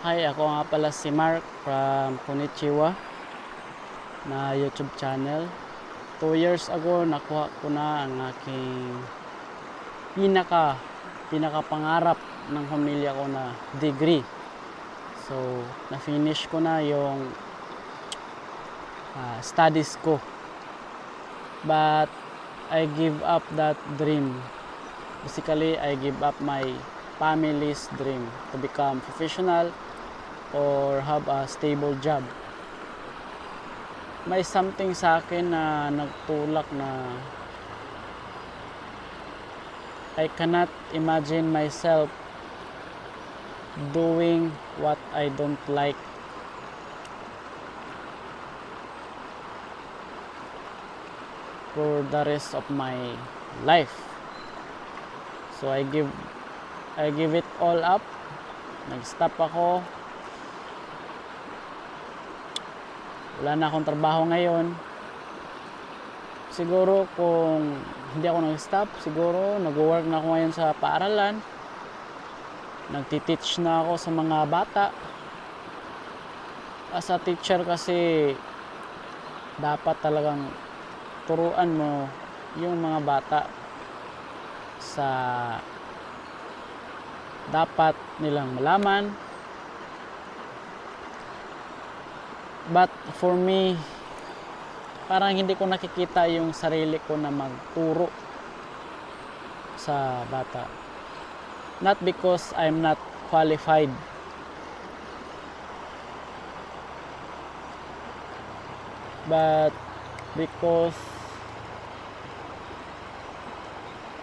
Hi, ako nga pala si Mark from Konnichiwa na YouTube channel. Two years ago, nakuha ko na ang aking pinaka, pinaka pangarap ng pamilya ko na degree. So, na-finish ko na yung ah, studies ko. But, I give up that dream. Basically, I give up my family's dream to become professional or have a stable job. May something sa akin na nagtulak na I cannot imagine myself doing what I don't like. for the rest of my life. So I give I give it all up. Nag-stop ako. Wala na akong trabaho ngayon. Siguro kung hindi ako nag-stop, siguro nag-work na ako ngayon sa paaralan. Nagtiteach na ako sa mga bata. As a teacher kasi dapat talagang turuan mo yung mga bata sa dapat nilang malaman. But for me, parang hindi ko nakikita yung sarili ko na magturo sa bata. Not because I'm not qualified. But because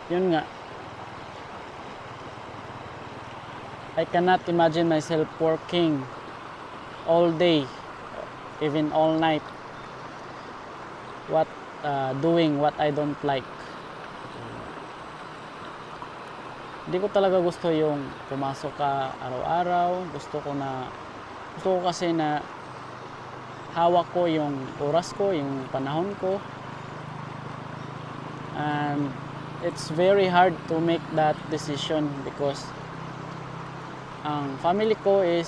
yun nga I cannot imagine myself working all day even all night what uh, doing what I don't like hindi ko talaga gusto yung pumasok ka araw-araw gusto ko na gusto ko kasi na hawak ko yung oras ko, yung panahon ko. And it's very hard to make that decision because ang family ko is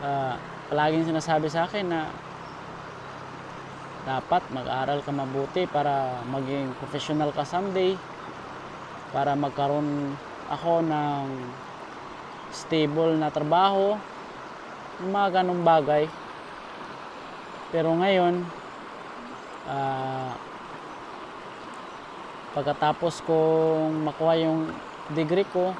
uh, palaging sinasabi sa akin na dapat mag-aral ka mabuti para maging professional ka someday para magkaroon ako ng stable na trabaho yung mga ganong bagay. Pero ngayon, ah, pagkatapos kong makuha yung degree ko,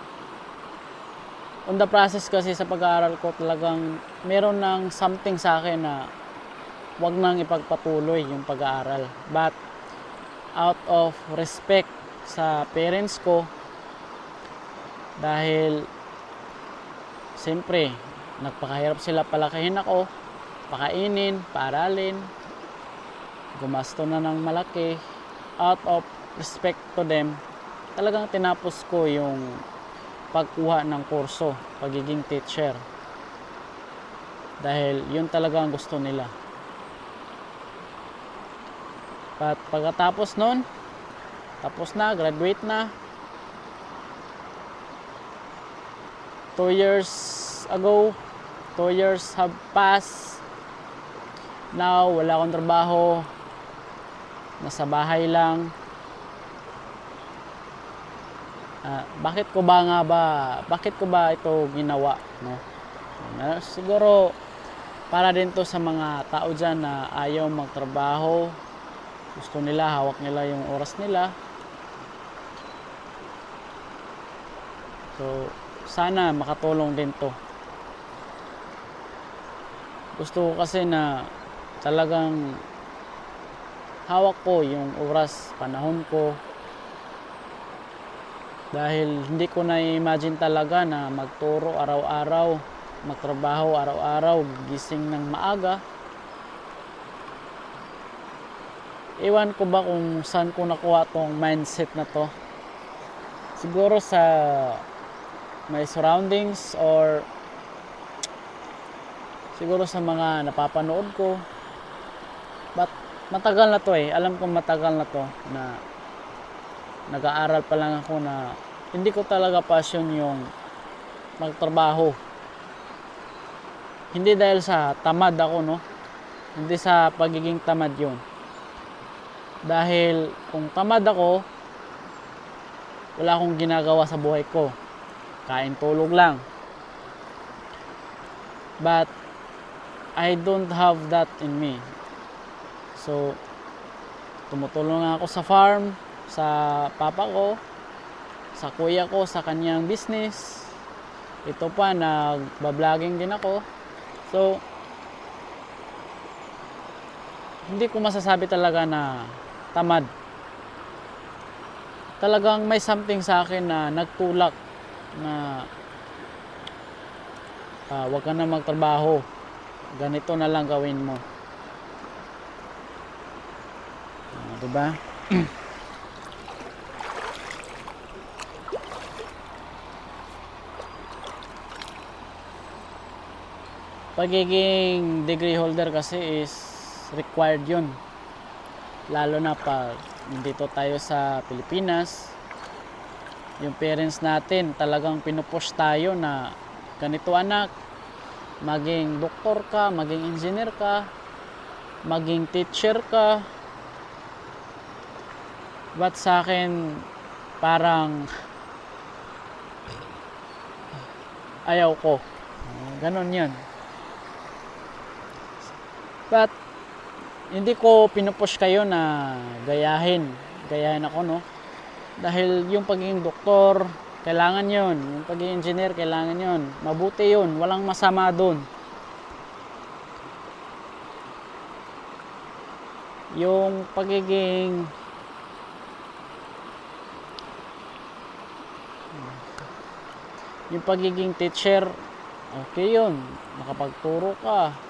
on the process kasi sa pag-aaral ko talagang meron ng something sa akin na wag nang ipagpatuloy yung pag-aaral. But out of respect sa parents ko, dahil siyempre nagpakahirap sila palakihin ako, pakainin, paaralin, gumasto na ng malaki, out of respect to them, talagang tinapos ko yung pagkuha ng kurso, pagiging teacher. Dahil yun talaga ang gusto nila. At pagkatapos nun, tapos na, graduate na. Two years ago, two years have passed. Now, wala akong trabaho. Nasa bahay lang. Ah, bakit ko ba nga ba, bakit ko ba ito ginawa, no? Siguro, para din to sa mga tao dyan na ayaw magtrabaho. Gusto nila, hawak nila yung oras nila. So, sana makatulong din to gusto ko kasi na talagang hawak ko yung oras, panahon ko. Dahil hindi ko na-imagine talaga na magturo araw-araw, magtrabaho araw-araw, gising ng maaga. Iwan ko ba kung saan ko nakuha tong mindset na to. Siguro sa my surroundings or siguro sa mga napapanood ko. But matagal na to eh. Alam ko matagal na to na nag-aaral pa lang ako na hindi ko talaga passion yung magtrabaho. Hindi dahil sa tamad ako, no? Hindi sa pagiging tamad yun. Dahil kung tamad ako, wala akong ginagawa sa buhay ko. Kain tulog lang. But I don't have that in me. So, tumutulong ako sa farm, sa papa ko, sa kuya ko, sa kanyang business. Ito pa, nagbablogger din ako. So, hindi ko masasabi talaga na tamad. Talagang may something sa akin na nagtulak na ah, wag ka na magtrabaho. Ganito na lang gawin mo. Ah, 'Di Pagiging degree holder kasi is required yun. Lalo na pag dito tayo sa Pilipinas, yung parents natin talagang pinupush tayo na ganito anak, maging doktor ka, maging engineer ka, maging teacher ka. But sa akin, parang ayaw ko. Ganon yun. But, hindi ko pinupush kayo na gayahin. Gayahin ako, no? Dahil yung pagiging doktor, kailangan yon Yung pagiging engineer, kailangan yon Mabuti yon Walang masama doon. Yung pagiging yung pagiging teacher, okay yun. Makapagturo ka.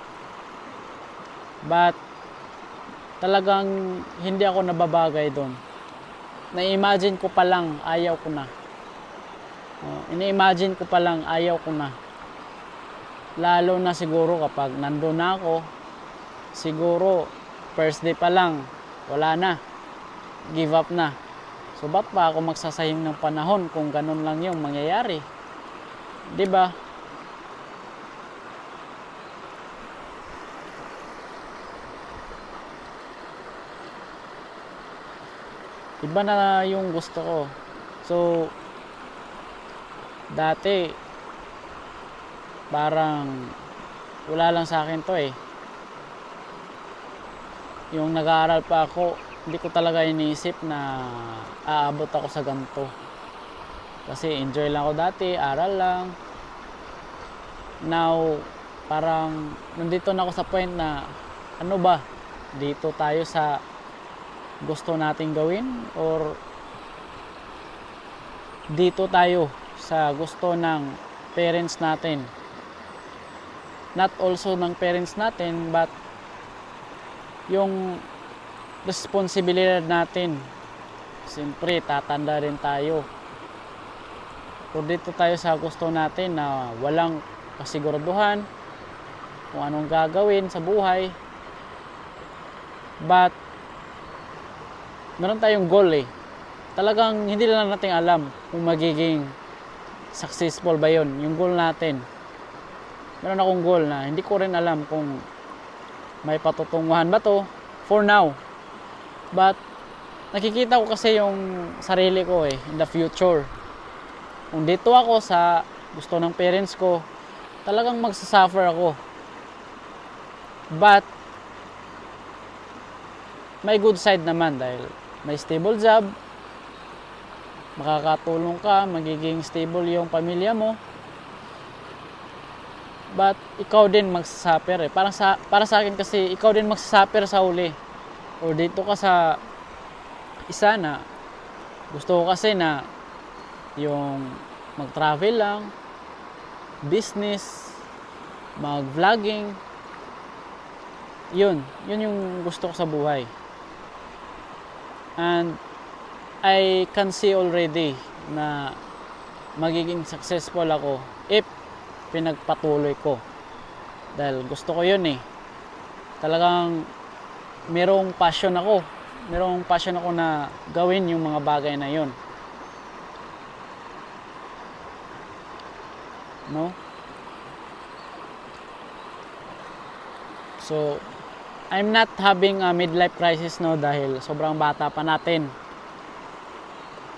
But, talagang hindi ako nababagay doon. Na-imagine ko pa lang, ayaw ko na. Oh, ini-imagine ko pa lang, ayaw ko na. Lalo na siguro kapag nandun na ako, siguro first day pa lang, wala na. Give up na. So, ba't pa ako magsasayang ng panahon kung ganun lang yung mangyayari? 'Di ba? Iba na yung gusto ko. So, dati, parang, wala lang sa akin to eh. Yung nag-aaral pa ako, hindi ko talaga iniisip na aabot ako sa ganito. Kasi enjoy lang ako dati, aral lang. Now, parang nandito na ako sa point na ano ba, dito tayo sa gusto nating gawin or dito tayo sa gusto ng parents natin. Not also ng parents natin but yung responsibilidad natin. Siyempre, tatanda rin tayo. Kung dito tayo sa gusto natin na walang kasiguraduhan kung anong gagawin sa buhay. But, meron tayong goal eh. Talagang hindi lang natin alam kung magiging successful ba yon yung goal natin. Meron akong goal na hindi ko rin alam kung may patutunguhan ba to for now. But, nakikita ko kasi yung sarili ko eh, in the future. Kung dito ako sa gusto ng parents ko, talagang magsasuffer ako. But, may good side naman dahil may stable job, makakatulong ka, magiging stable yung pamilya mo. But ikaw din magsasuffer eh. Parang sa, para sa akin kasi ikaw din magsasuffer sa uli. O dito ka sa isa na gusto ko kasi na yung mag-travel lang, business, mag-vlogging, yun, yun yung gusto ko sa buhay. And I can see already na magiging successful ako if pinagpatuloy ko. Dahil gusto ko yun eh. Talagang merong passion ako. Merong passion ako na gawin yung mga bagay na yun. no? So, I'm not having a midlife crisis no dahil sobrang bata pa natin.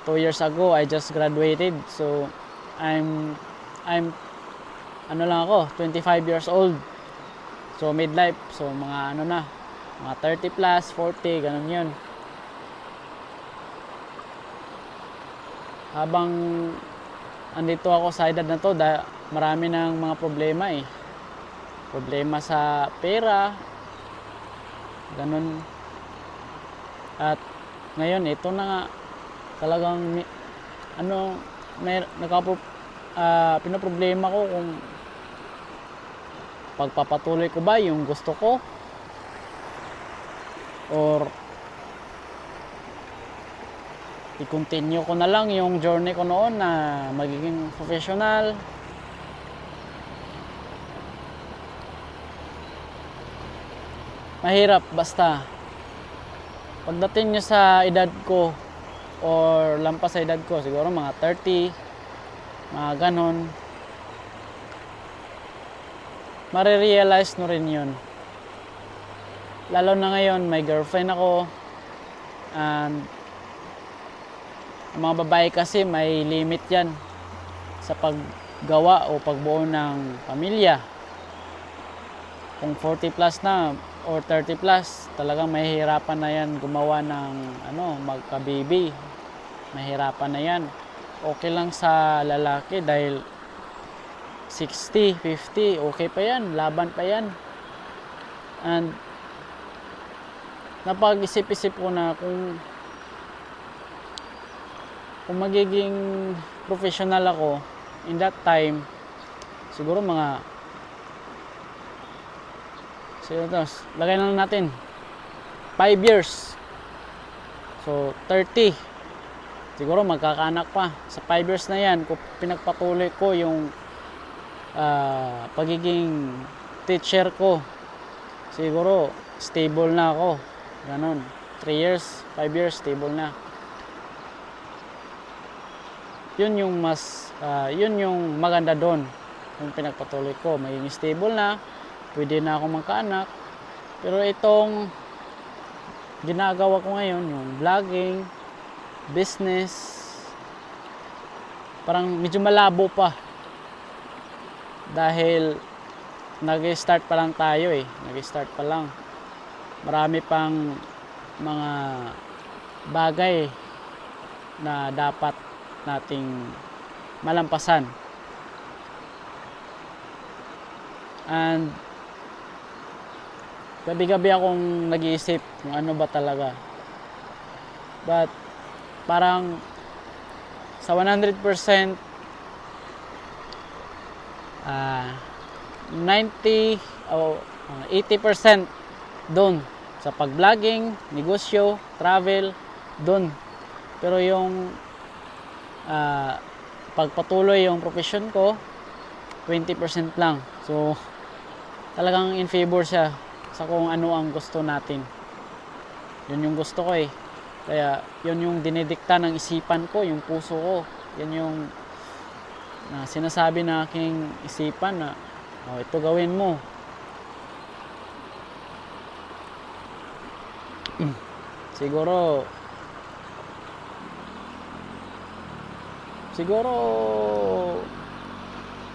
Two years ago, I just graduated. So, I'm, I'm, ano lang ako, 25 years old. So, midlife. So, mga ano na, mga 30 plus, 40, ganun yun. Habang andito ako sa edad na to, marami ng mga problema eh. Problema sa pera, ganun. At ngayon, ito na nga, talagang, ano, may, nakapro, ah, pinoproblema ko kung pagpapatuloy ko ba yung gusto ko? Or i-continue ko na lang yung journey ko noon na magiging professional mahirap basta. Pagdating nyo sa edad ko or lampas sa edad ko siguro mga 30 mga ganon marirealize no rin yun. Lalo na ngayon may girlfriend ako and ang mga babae kasi may limit yan sa paggawa o pagbuo ng pamilya. Kung 40 plus na or 30 plus talagang mahihirapan na yan gumawa ng ano magka-baby mahirapan na yan okay lang sa lalaki dahil 60, 50, okay pa yan, laban pa yan. And napag-isip-isip ko na kung kung magiging professional ako in that time siguro mga siguro to, lagay na natin. 5 years. So 30 siguro magkakaanak pa. Sa 5 years na yan kung pinagpatuloy ko yung ah, pagiging teacher ko. Siguro stable na ako. Ganon. 3 years 5 years stable na. Yun yung mas ah, yun yung maganda doon. Yung pinagpatuloy ko. Magiging stable na pwede na ako magkaanak. Pero itong ginagawa ko ngayon yung vlogging business parang medyo malabo pa. Dahil nag-start pa lang tayo eh. Nag-start pa lang. Marami pang mga bagay na dapat nating malampasan. And gabi-gabi akong nag-iisip kung ano ba talaga but parang sa 100% ah 90 o ah, 80% doon sa pag-vlogging, negosyo, travel, doon. Pero yung ah, pagpatuloy yung profession ko, 20% lang. So, talagang in favor siya sa kung ano ang gusto natin. Yun yung gusto ko eh. Kaya, yun yung dinidikta ng isipan ko, yung puso ko. Yan yung na sinasabi na aking isipan na oh, ito gawin mo. Siguro siguro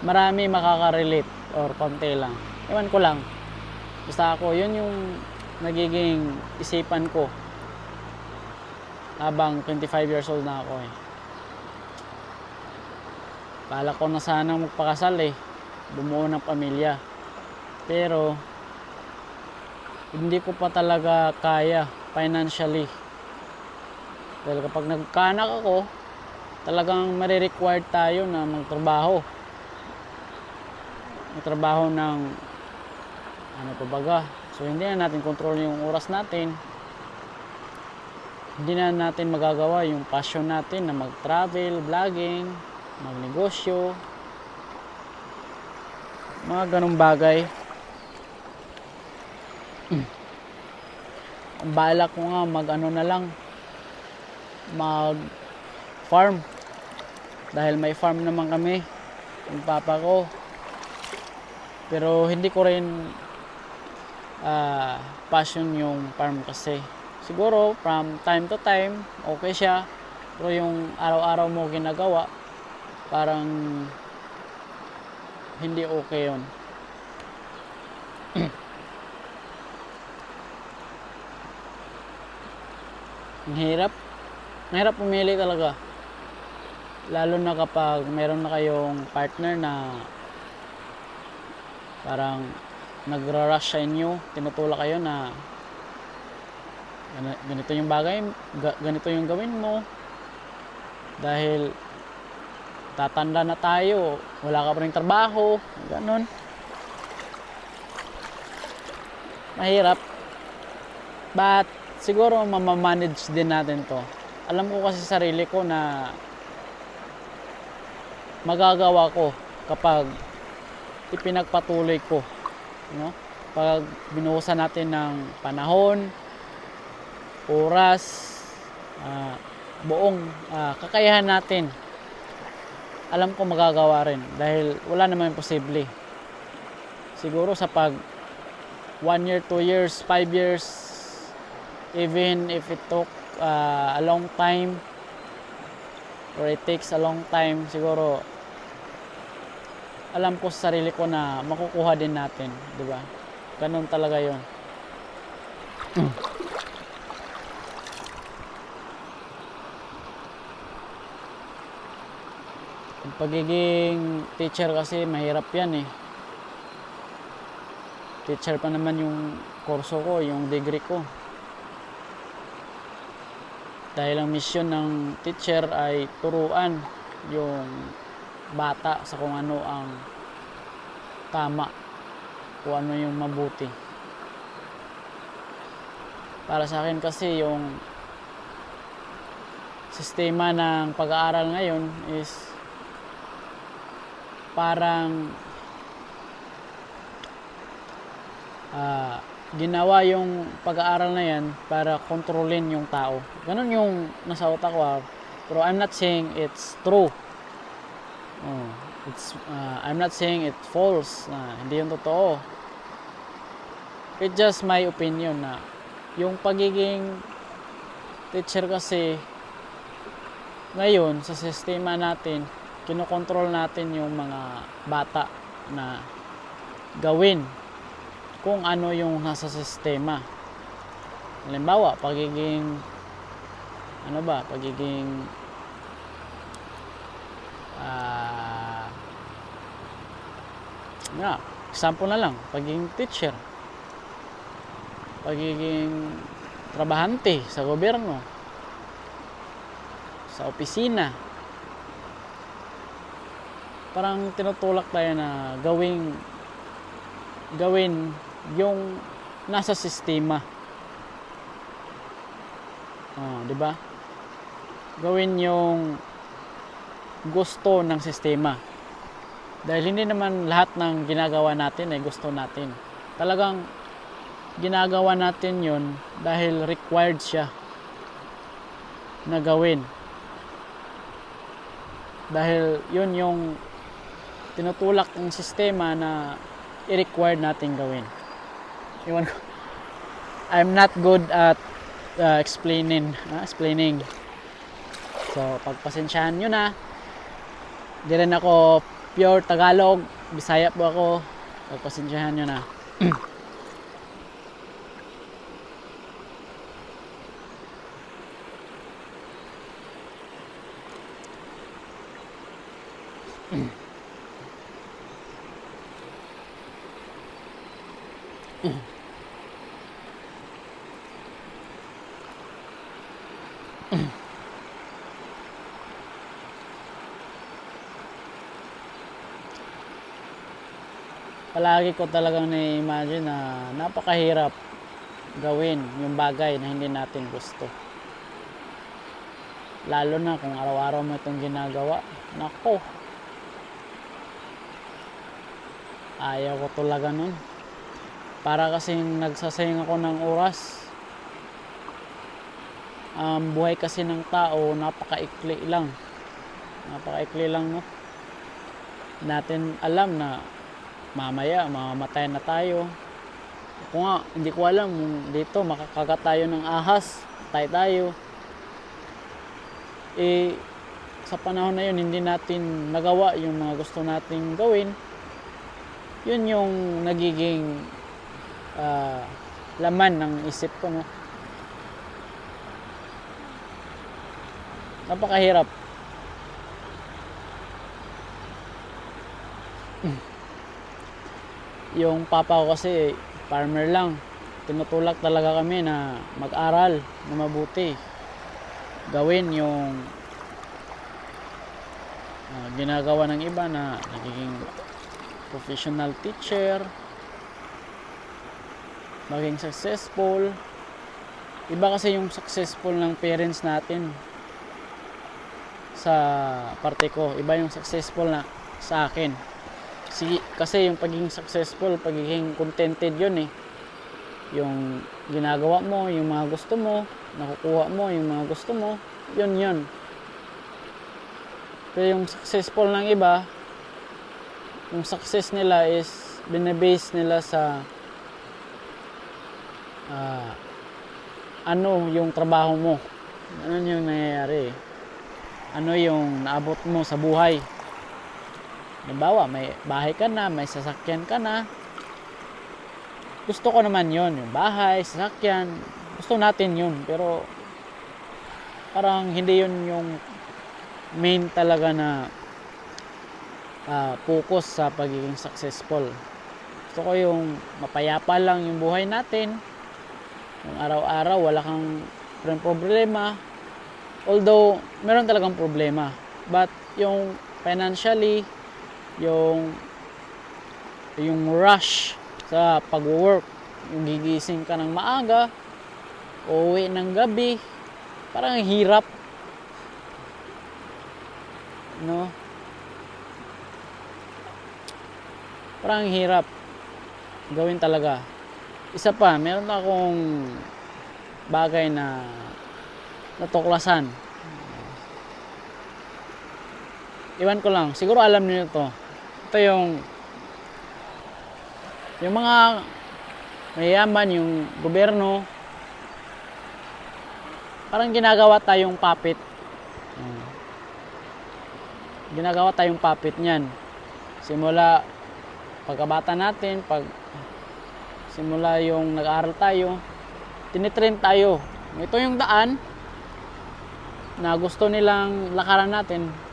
marami makaka-relate or konti lang. Ewan ko lang. Basta ako, yun yung nagiging isipan ko habang 25 years old na ako eh. Bala ko na sana magpakasal eh. Bumuo ng pamilya. Pero, hindi ko pa talaga kaya financially. Dahil kapag nagkaanak ako, talagang marirequired tayo na magtrabaho. Magtrabaho ng ano pa baga. So hindi na natin control yung oras natin. Hindi na natin magagawa yung passion natin na mag-travel, vlogging, magnegosyo, mga ganong bagay. Balak ko nga mag ano na lang, mag farm. Dahil may farm naman kami. yung papa ko. Pero hindi ko rin ah, passion yung farm kasi. Siguro from time to time, okay siya. Pero yung araw-araw mo ginagawa, parang hindi okay yon. Ang hirap. Mahirap pumili talaga. Lalo na kapag meron na kayong partner na parang nagra-rush sa inyo, tinutulak kayo na "Gana- ganito yung bagay, ga- ganito yung gawin mo. Dahil tatanda na tayo, wala ka pa rin trabaho, ganun. Mahirap. But siguro mamamanage din natin to. Alam ko kasi sa sarili ko na magagawa ko kapag ipinagpatuloy ko. No? Pag binuhusan natin ng panahon, oras, ah, buong ah, kakayahan natin, alam ko magagawa rin dahil wala naman posible. Siguro sa pag one year, two years, five years, even if it took ah, a long time or it takes a long time, siguro alam ko sa sarili ko na makukuha din natin, di ba? Ganun talaga 'yon. Ang pagiging teacher kasi mahirap yan eh. Teacher pa naman yung kurso ko, yung degree ko. Dahil ang mission ng teacher ay turuan yung bata sa kung ano ang tama, kung ano yung mabuti. Para sa akin kasi yung sistema ng pag-aaral ngayon is parang ah, ginawa yung pag-aaral na yan para kontrolin yung tao. Ganon yung nasa utak ko. ah. Pero I'm not saying it's true. Oh, it's ah, I'm not saying it's false na hindi yung totoo. It's just my opinion na yung pagiging teacher kasi ngayon sa sistema natin kinokontrol natin yung mga bata na gawin kung ano yung nasa sistema. Halimbawa, pagiging ano ba, pagiging ah nga, example na lang, pagiging teacher, pagiging trabahante sa gobyerno, sa opisina, parang tinutulak tayo na gawing gawin yung nasa sistema. Oh, 'di ba? Gawin yung gusto ng sistema. Dahil hindi naman lahat ng ginagawa natin ay gusto natin. Talagang ginagawa natin 'yon dahil required siya na gawin. Dahil 'yun yung tinutulak ng sistema na i-required natin gawin. Iwan ko. I'm not good at uh, explaining, ah, explaining. So, pagpasensyahan nyo na. Di rin ako pure Tagalog. Bisaya po ako. Pagpasensyahan nyo na. palagi ko talagang na-imagine na napakahirap gawin yung bagay na hindi natin gusto. Lalo na kung araw-araw mo itong ginagawa. Nako. Ayaw ko talaga nun. Para kasing nagsasayang ako ng oras. Ang buhay kasi ng tao, napakaikli lang. Napakaikli lang, no? natin alam na mamaya mamamatay na tayo. Kung nga, hindi ko alam kung dito makakagat tayo ng ahas, patay tayo. Eh, sa panahon na yun, hindi natin nagawa yung mga gusto nating gawin. Yun yung nagiging ah, laman ng isip ko, no? Napakahirap. Yung papa ko kasi farmer lang. Tinutulak talaga kami na mag-aral na mabuti. Gawin yung ah, ginagawa ng iba na nagiging professional teacher, maging successful. Iba kasi yung successful ng parents natin sa parte ko. Iba yung successful na sa akin. Kasi, kasi yung pagiging successful, pagiging contented yun eh. Yung ginagawa mo, yung mga gusto mo, nakukuha mo yung mga gusto mo, yun yun. Pero yung successful ng iba, yung success nila is binabase nila sa ah, ano yung trabaho mo. Ano yung nangyayari. Ano yung naabot mo sa buhay. Halimbawa, may bahay ka na, may sasakyan ka na. Gusto ko naman yon yung bahay, sasakyan. Gusto natin yun, pero parang hindi yun yung main talaga na ah, focus sa pagiging successful. Gusto ko yung mapayapa lang yung buhay natin. Yung araw-araw wala kang problema. Although meron talagang problema. But yung financially, yung yung rush sa pag-work, yung gigising ka ng maaga, uuwi ng gabi, parang ang hirap. No? Parang ang hirap gawin talaga. Isa pa, meron akong bagay na natuklasan. Iwan ko lang. Siguro alam niyo to. Ito yung yung mga mayayaman, yung gobyerno, parang ginagawa tayong puppet. Ginagawa tayong puppet niyan. Simula pagkabata natin, pag simula yung nag-aaral tayo, tinitrain tayo. Ito yung daan na gusto nilang lakaran natin.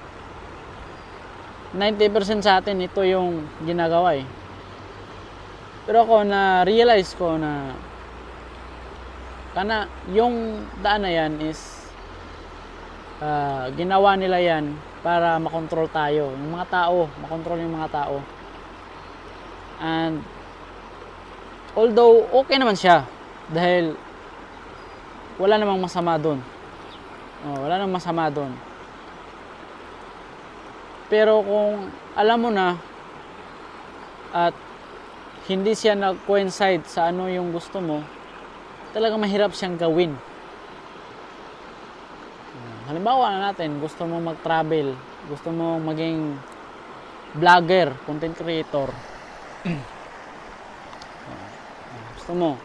90% sa atin, ito yung ginagawa eh. Pero ako na realize ko na kana yung daan na yan is ah, ginawa nila yan para makontrol tayo. Yung mga tao, makontrol yung mga tao. And although okay naman siya dahil wala namang masama doon. Oh, wala namang masama doon. Pero kung alam mo na at hindi siya nag-coincide sa ano yung gusto mo, talagang mahirap siyang gawin. Ah, Halimbawa na natin, gusto mo mag-travel, gusto mo maging vlogger, content creator. Ah, gusto mo.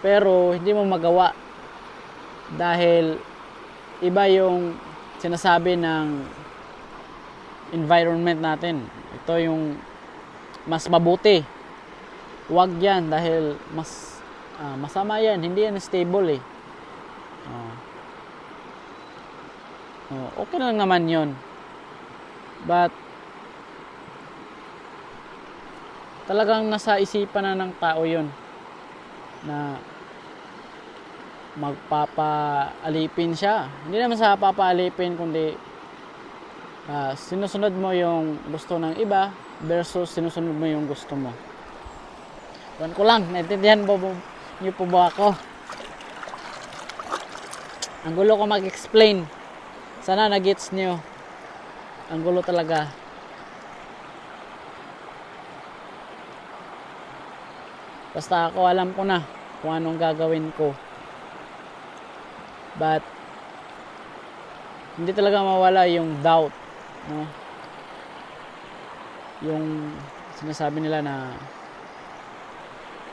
Pero hindi mo magawa dahil iba yung sinasabi ng environment natin. Ito yung mas mabuti. Huwag yan dahil mas ah, masama yan. Hindi yan stable eh. Oh. Oh, okay lang naman yon. But talagang nasa isipan na ng tao yon na magpapaalipin siya. Hindi naman sa papaalipin kundi ah, sinusunod mo yung gusto ng iba versus sinusunod mo yung gusto mo. Tuwan ko lang, naintindihan po niyo po ba ako? Ang gulo ko mag-explain. Sana na-gets niyo. Ang gulo talaga. Basta ako alam ko na kung anong gagawin ko. But hindi talaga mawala yung doubt, no? yung sinasabi nila na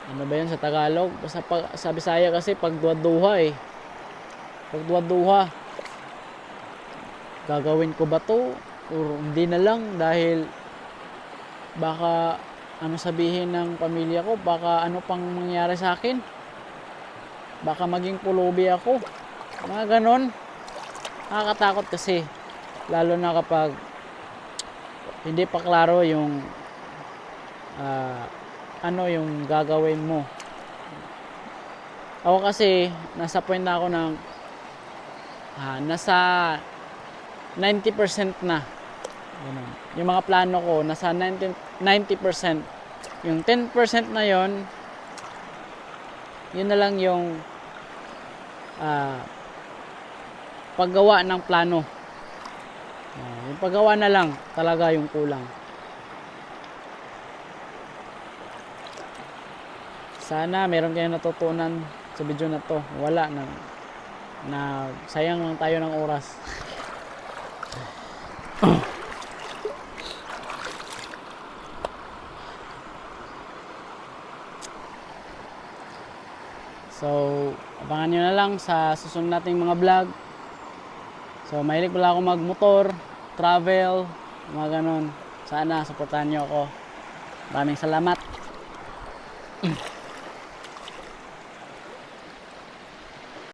ano ba yun sa Tagalog? Basta pag, sa Bisaya kasi pagduwa-duha eh. Pagduwa-duha. Gagawin ko ba to? O hindi na lang dahil baka ano sabihin ng pamilya ko, baka ano pang mangyari sa akin. Baka maging pulubi ako. Mga ganon. Nakakatakot kasi. Lalo na kapag hindi pa klaro yung ah, ano yung gagawin mo. Ako kasi, nasa point na ako ng ah, nasa 90% na. Ganun. Yung mga plano ko, nasa 90, 90%. Yung 10% na yon yun na lang yung ah, paggawa ng plano. Ah, yung paggawa na lang talaga yung kulang. Sana meron kayong natutunan sa video na to. Wala na na sayang lang tayo ng oras. So, abangan nyo na lang sa susunod nating mga vlog. So, mahilig pala ako magmotor, travel, mga ganon. Sana, supportahan nyo ako. Maraming salamat.